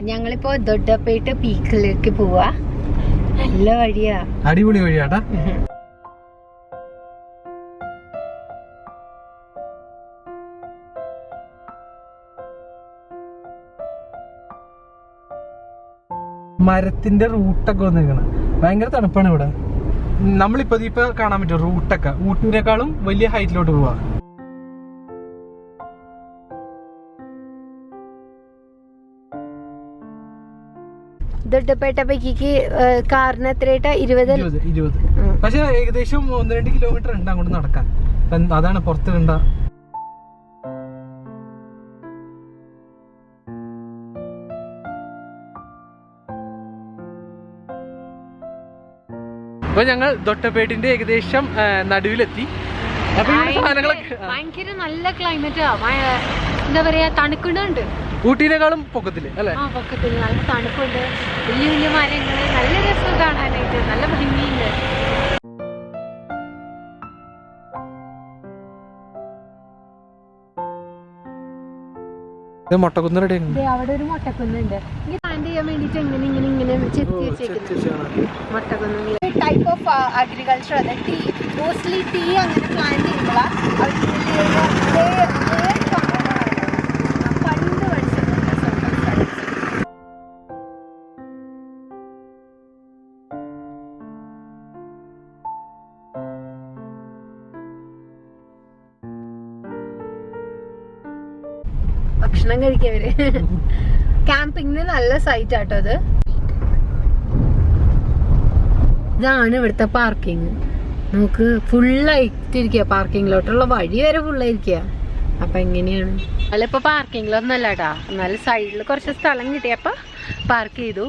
ഞങ്ങളിപ്പോ ദൊഡ്ഡപ്പേട്ട് പീക്കിലേക്ക് പോവാ. നല്ല വഴിയാ. അടിപൊളി വഴിയാട്ടാ. മരത്തിന്റെ റൂട്ടൊക്കെ വന്നിരിക്കണം ഭയങ്കര തണുപ്പാണ് ഇവിടെ. നമ്മളിപ്പോ ഇപ്പൊ കാണാൻ പറ്റും റൂട്ടൊക്കെ? ഊട്ടിനേക്കാളും വലിയ ഹൈറ്റിലോട്ട് പോവാ. ദൊഡ്ഡപ്പേട്ട പീക്കിക്ക് കാറിന് എത്രയായിട്ടാ? ഇരുപത്? ഇരുപത് പക്ഷെ ഏകദേശം ഒന്ന് രണ്ട് കിലോമീറ്റർ ഉണ്ട് അങ്ങോട്ട് നടക്കാൻ. അതാണ് പുറത്ത് കണ്ട അപ്പൊ ഞങ്ങൾ ദൊട്ടപ്പേട്ടിന്റെ ഏകദേശം നടുവിലെത്തി. ഭയങ്കര നല്ല ക്ലൈമറ്റാ എന്താ പറയാ തണുക്കുന്നുണ്ട്. ഊട്ടിനേക്കാളും പൊക്കത്തിൽ അല്ലേ? ആ പൊക്കത്തിൽ നല്ല തണുപ്പുണ്ട്. വലിയ വലിയ മരങ്ങൾ. നല്ല രസം കാണാനായിട്ട് നല്ല ഭംഗിയുണ്ട്. മുട്ടക്കുന്ന് റെഡി അവിടെ ഒരു മുട്ടക്കുന്നുണ്ട്. ഇങ്ങനെ പ്ലാൻ ചെയ്യാൻ വേണ്ടിട്ട് ഇങ്ങനെ ഇങ്ങനെ ഇങ്ങനെ ചെത്തി വെച്ചേക്കുന്നത് മുട്ടക്കുന്ന് ടൈപ്പ് ഓഫ് അഗ്രികൾച്ചർ അതെ ടീ മോസ്റ്റ്ലി ടീ അങ്ങനെ പ്ലാൻ ചെയ്യുമ്പോഴാണ് ഭക്ഷണം കഴിക്കവര്. ക്യാമ്പിങ്ങിന് നല്ല സൈറ്റ് ആട്ടോ അത്. ഇതാണ് ഇവിടുത്തെ പാർക്കിങ് നമുക്ക് ഫുള്ളായിട്ടിരിക്കുക പാർക്കിങ്ങിലോട്ടുള്ള വഴി വരെ ഫുള്ളായിരിക്കുക അപ്പൊ എങ്ങനെയാണ്? അതിലിപ്പോ പാർക്കിങ്ങിലൊന്നല്ല കേട്ടാ എന്നാലും സൈഡിൽ കുറച്ച് സ്ഥലം കിട്ടിയപ്പോ പാർക്ക് ചെയ്തു.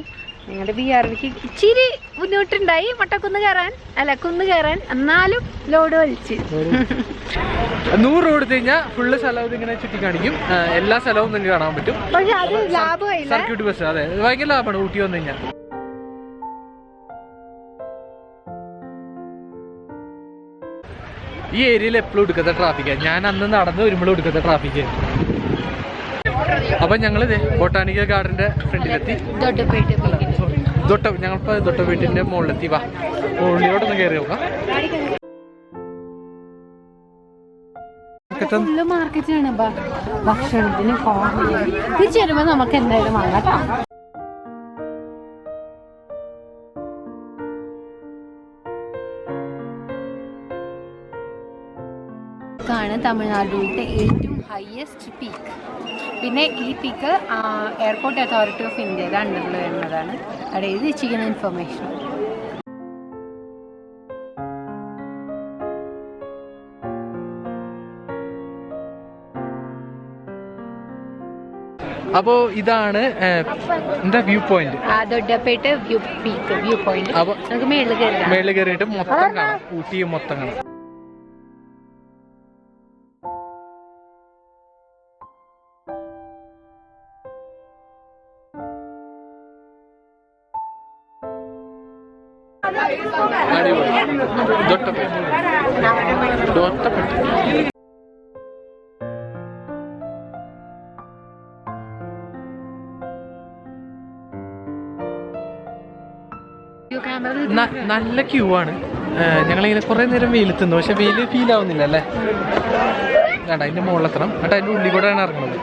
ഞങ്ങളുടെ ബി ആർ വിക്ക് ഇച്ചിരി ബുദ്ധിമുട്ടുണ്ടായി മുട്ടക്കുന്ന് കയറാൻ അല്ല കുന്ന് കയറാൻ. എന്നാലും ലോഡ് വലിച്ച്. നൂറ് രൂപ കൊടുത്തു കഴിഞ്ഞാൽ ഫുള്ള് സ്ഥലവും ഇങ്ങനെ ചുറ്റി കാണിക്കും എല്ലാ സ്ഥലവും നിങ്ങൾക്ക് കാണാൻ പറ്റും. പക്ഷെ അത് ലാഭമായില്ല. സർക്യൂട്ട് ബസ് അതെ. ഭയങ്കര ലാഭമാണ്. ഊട്ടി വന്നു കഴിഞ്ഞാൽ. ഈ ഏരിയയിൽ എപ്പോഴും എടുക്കാത്ത ട്രാഫിക്കാണ് ഞാൻ അന്ന് നടന്ന് വരുമ്പോഴും എടുക്കാത്ത ട്രാഫിക്ക് അപ്പൊ ഞങ്ങൾ ബൊട്ടാണിക്കൽ ഗാർഡന്റെ ഫ്രണ്ടിലെത്തി. ദൊട്ട ഞങ്ങളിപ്പോ ദൊട്ട വീട്ടിന്റെ മുകളിലെത്തി വാ. മുകളിലോട്ടൊന്ന് കയറി നോക്കാം. ഇതാണ് തമിഴ്നാട്ടിലത്തെ ഏറ്റവും ഹയസ്റ്റ് പീക്ക് പിന്നെ ഈ പിക്ക് എയർപോർട്ട് അതോറിറ്റി ഓഫ് ഇന്ത്യയുടെ അണ്ടറിൽ വരുന്നതാണ്. അവിടെ എഴുതി വെച്ചിരിക്കുന്ന ഇൻഫർമേഷൻ അപ്പോ ഇതാണ് എന്താ view point Doddabetta view peak view point അപ്പൊ നമുക്ക് മേളിൽ കയറിയിട്ട് മൊത്തം കാണാം. ഊട്ടിയും മൊത്തം കാണാം. നല്ല ക്യൂ ആണ്. ഞങ്ങളിങ്ങനെ കുറെ നേരം വെയിലെത്തുന്നു. പക്ഷെ വെയിൽ ഫീൽ ആവുന്നില്ല അല്ലേ? വേണ്ട അതിന്റെ മുകളിലെത്തണം എന്നിട്ട് അതിന്റെ ഉള്ളിൽ കൂടെയാണ് ഇറങ്ങുന്നത്.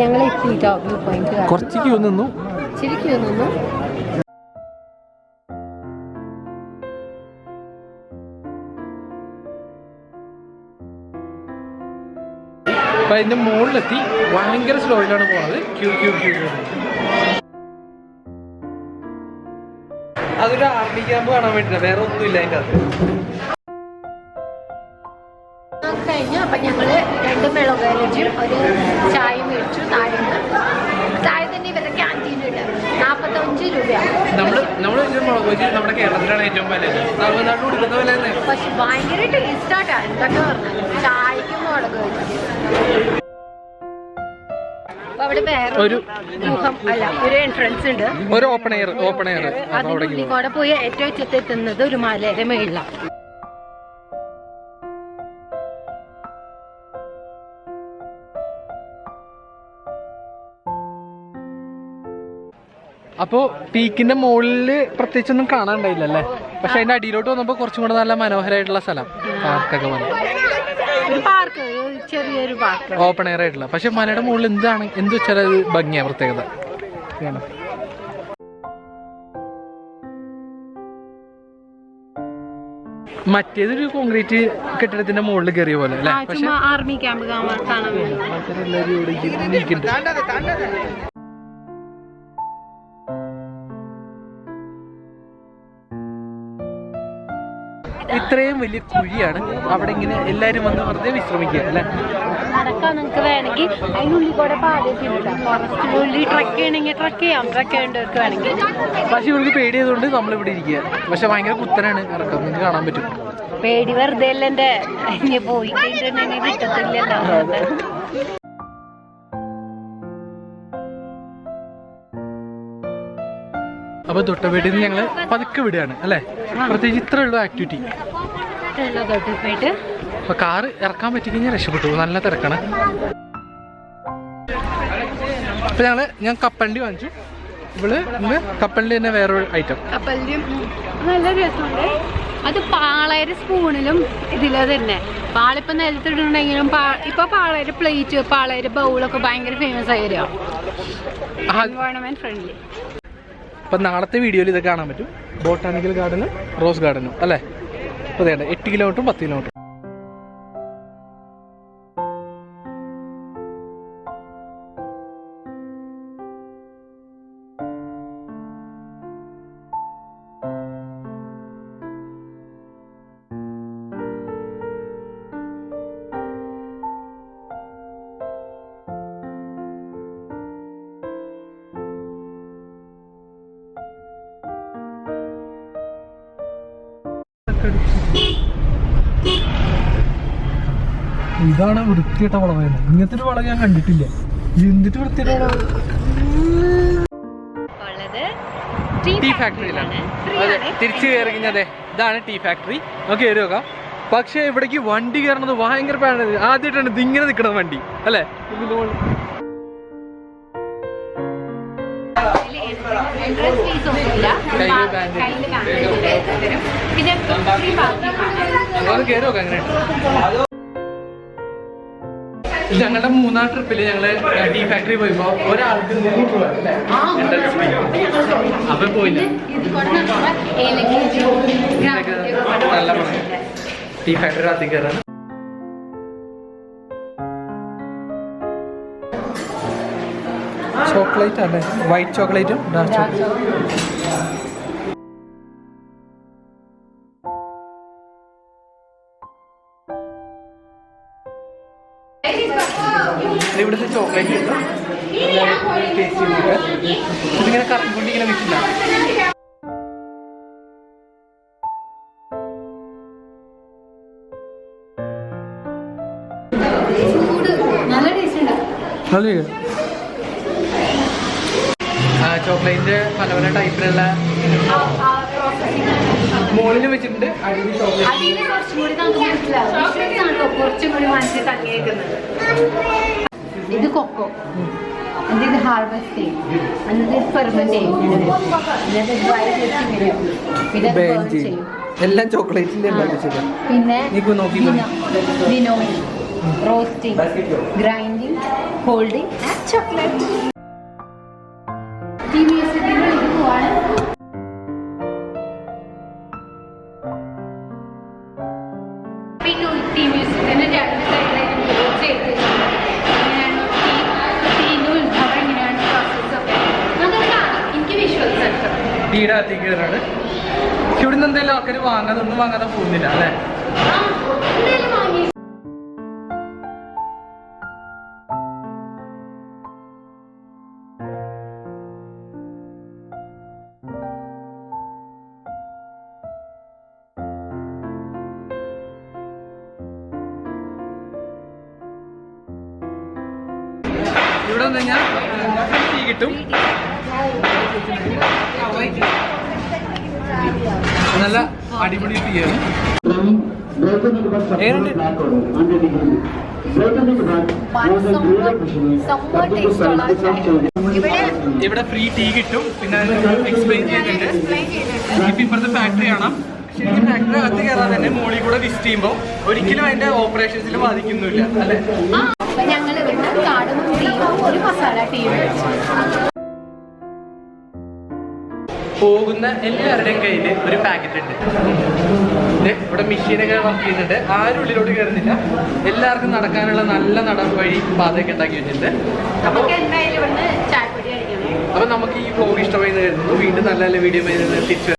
ഞങ്ങൾ എത്തിട്ടോ? വ്യൂ പോയിന്റ് കുറച്ച് ക്യൂ നിന്നു. ശരിക്കും നിന്നു. അപ്പൊ അതിന്റെ മുകളിലെത്തി. ഭയങ്കര സ്ലോയിലാണ് പോണത്. Queue queue queue queue. അതൊരു ആർമി ക്യാമ്പ് കാണാൻ വേണ്ടി വേറെ ഒന്നുമില്ല അതിന്റെ അത് കഴിഞ്ഞു. അപ്പൊ ഞങ്ങൾ രണ്ട് മിളകരജിയും ഒരു ചായ മേടിച്ചു താഴെ താഴെ തന്നെ ഇവരുടെ ക്യാന്റീൻ ഉണ്ട് നാപ്പത്തഞ്ച് രൂപയാണ്. നമ്മൾ നമ്മൾ ഇതിന്റെ മുളക് ബജി നമ്മുടെ കേരളത്തിലാണ് ഏറ്റവും വില തമിഴ്നാട്ടിൽ കൊടുക്കുന്ന വില തന്നെ. പക്ഷെ ഭയങ്കര ടേസ്റ്റ് ആട്ടാ. എന്തൊക്കെ പറഞ്ഞാലും. ചായക്കും മുളക് വെച്ച് ഒരു ഒരു എൻട്രൻസ് ഉണ്ട്. ഒരു ഓപ്പൺ എയർ ഓപ്പൺ എയർ കൂടെ പോയി ഏറ്റവും ഉച്ചത്ത് ഒരു മലയുടെ മേളിലാണ് അപ്പോ പീക്കിന്റെ മുകളിൽ പ്രത്യേകിച്ചൊന്നും കാണാണ്ടായില്ല അല്ലേ പക്ഷെ അതിന്റെ അടിയിലോട്ട് വന്നപ്പോ കുറച്ചും കൂടെ നല്ല മനോഹരമായിട്ടുള്ള സ്ഥലം. പാർക്കൊക്കെ പോലെ. പാർക്ക് ചെറിയൊരു പാർക്ക് ഓപ്പൺ എയർ ആയിട്ടുള്ള. പക്ഷെ മലയുടെ മുകളിൽ എന്താണ് എന്ത് വെച്ചാൽ അത് ഭംഗിയാ പ്രത്യേകത. മറ്റേതൊരു കോൺക്രീറ്റ് കെട്ടിടത്തിന്റെ മുകളിൽ കയറിയ പോലെ അല്ലേ? പക്ഷെ ആർമി ക്യാമ്പ് കാണാൻ ഇത്രയും വലിയ കുഴിയാണ് അവിടെ ഇങ്ങനെ എല്ലാരും വന്ന് വെറുതെ വിശ്രമിക്കുക അല്ലേ? നടക്കാൻ നിങ്ങൾക്ക് വേണമെങ്കിൽ. അതിനുള്ളിൽ കൂടെ ഫോറസ്റ്റിനുള്ളിൽ ട്രക്ക് ചെയ്യണമെങ്കിൽ ട്രക്ക് ചെയ്യാം. ട്രക്ക് ചെയ്യേണ്ടവർക്ക് വേണമെങ്കിൽ. പക്ഷെ ഇവർക്ക് പേടിയതുകൊണ്ട് നമ്മൾ ഇവിടെ ഇരിക്കുക. പക്ഷെ ഭയങ്കര കുത്തനാണ് ഇറക്കം നിങ്ങൾക്ക് കാണാൻ പറ്റും. പേടി വെറുതെ അല്ലേ ഇനി പോയി കഴിഞ്ഞിട്ടുണ്ടെങ്കിൽ കിട്ടത്തില്ലല്ലോ. അപ്പൊ തൊട്ടപേട്ടിൽ നിന്ന് ഞങ്ങൾ പതുക്കെ വിടുകയാണ് അല്ലേ? പ്രത്യേകിച്ച് ഇത്രേ ഉള്ളൂ ആക്ടിവിറ്റി അപ്പൊ കാറ് ഇറക്കാൻ പറ്റി കഴിഞ്ഞാൽ രക്ഷപ്പെട്ടു നല്ല തിരക്കാണ്. അപ്പൊ ഞങ്ങൾ ഞാൻ കപ്പണ്ടി വാങ്ങിച്ചു. ഇവൾ ഇന്ന് കപ്പലണ്ടി തന്നെ വേറൊരു ഐറ്റം നല്ല രസമുണ്ട്. അത് പാളയര് സ്പൂണിലും ഇതിലെ തന്നെ. പാളിപ്പോ നിലത്തിട്ടുണ്ടെങ്കിലും പാ- ഇപ്പൊ പാളയര് പ്ലേറ്റ് പാളയര് ബൗളൊക്കെ ഭയങ്കര ഫേമസ് ആയി വരിക ഫ്രണ്ട്ലി അപ്പൊ നാളത്തെ വീഡിയോയിൽ ഇത് കാണാൻ പറ്റും. ബോട്ടാണിക്കൽ ഗാർഡനും റോസ് ഗാർഡനും അല്ലേ? അപ്പോൾ അതേണ്ട എട്ട് കിലോമീറ്ററും പത്ത് കിലോമീറ്റർ ഇതാണ് വൃത്തിയിട്ട വളവ് ഇങ്ങനത്തെ ഒരു വളവ് ഞാൻ കണ്ടിട്ടില്ല എന്തിട്ട് വൃത്തിയിട്ട വളവ് ടീ ഫാക്ടറിയിലാണ് തിരിച്ചു കയറി കഴിഞ്ഞാൽ ഇതാണ് ടീ ഫാക്ടറി നമുക്ക് കയറി നോക്കാം പക്ഷേ ഇവിടേക്ക് വണ്ടി കയറണത് ഭയങ്കര പാടാണ് ആദ്യമായിട്ടാണ് ഇത് ഇങ്ങനെ നിൽക്കുന്നത് വണ്ടി അല്ലേ ഇതിന്റെ ഞങ്ങളുടെ മൂന്നാം ട്രിപ്പിൽ ഞങ്ങൾ ടീ ഫാക്ടറി പോയപ്പോ ഒരാൾക്ക് നൂറ് രൂപ. അപ്പൊ പോയില്ല നല്ല പറഞ്ഞു ടീ ഫാക്ടറി അതി കയറാൻ ചോക്ലേറ്റ് അല്ലേ വൈറ്റ് ചോക്ലേറ്റും ഡാർക്ക് ചോക്ലേറ്റ് ചോക്ലേറ്റ് കിട്ടും. ടേസ്റ്റ് ചെയ്തിട്ട് ഇതിങ്ങനെ കറങ്ങിക്കൊണ്ട് ഇങ്ങനെ നിൽക്കില്ല നല്ല ടേസ്റ്റ് ഉണ്ട് നല്ല ചോക്ലേറ്റിന്റെ പല പല ടൈപ്പിലുള്ള മോളിൽ വെച്ചിട്ടുണ്ട്. അടിയിൽ ചോക്ലേറ്റ്. കുറച്ചും കൂടി മനസ്സിൽ തങ്ങിയേക്കുന്നത്. ഇത് കൊക്കോ. എന്നിട്ട് ഹാർവെസ്റ്റ് ചെയ്യും. dry. പിന്നെ അത് burn ചെയ്യും. എല്ലാം ചോക്ലേറ്റിന്റെ ഉണ്ടാക്കിച്ചത് പിന്നെ winnowing roasting grinding holding chocolate ടീയുടെ അകത്തേക്ക് പക്ഷെ ഇവിടുന്ന് എന്തെങ്കിലും ആൾക്കാർ വാങ്ങാതെ ഒന്നും വാങ്ങാതെ പോകുന്നില്ല അല്ലേ? ഇവിടെ വന്നു കഴിഞ്ഞാൽ കിട്ടും. നല്ല അടിപൊളി ടീ ആണ് എങ്ങനെയുണ്ട് ഇവിടെ ഇവിടെ ഫ്രീ ടീ കിട്ടും. പിന്നെ എക്സ്പ്ലെയിൻ ചെയ്തിട്ടുണ്ട്. ഇപ്പൊ ഇപ്പോഴത്തെ ഫാക്ടറി ആണ്. ശരിക്കും ഫാക്ടറി അകത്ത് കയറാൻ തന്നെ മോളിൽ കൂടെ വിസിറ്റ് ചെയ്യുമ്പോൾ ഒരിക്കലും അതിന്റെ ഓപ്പറേഷൻസിൽ ബാധിക്കുന്നില്ല അല്ലെ? ഞങ്ങൾ ഒരു മസാല ടീ പോകുന്ന എല്ലാവരുടെയും കയ്യിൽ ഒരു പാക്കറ്റ് ഉണ്ട്. ഇവിടെ മെഷീനൊക്കെ വർക്ക് ചെയ്യുന്നുണ്ട്. ആരും ഉള്ളിലോട്ട് കയറുന്നില്ല. എല്ലാവർക്കും നടക്കാനുള്ള നല്ല നട വഴി പാതയൊക്കെ ഉണ്ടാക്കി വെച്ചിട്ടുണ്ട്. അപ്പോൾ ചായപ്പൊടി അപ്പോൾ നമുക്ക് ഈ വ്ലോഗ് ഇഷ്ടമായി കരുതുന്നു. വീണ്ടും നല്ല നല്ല വീഡിയോ തിരിച്ചു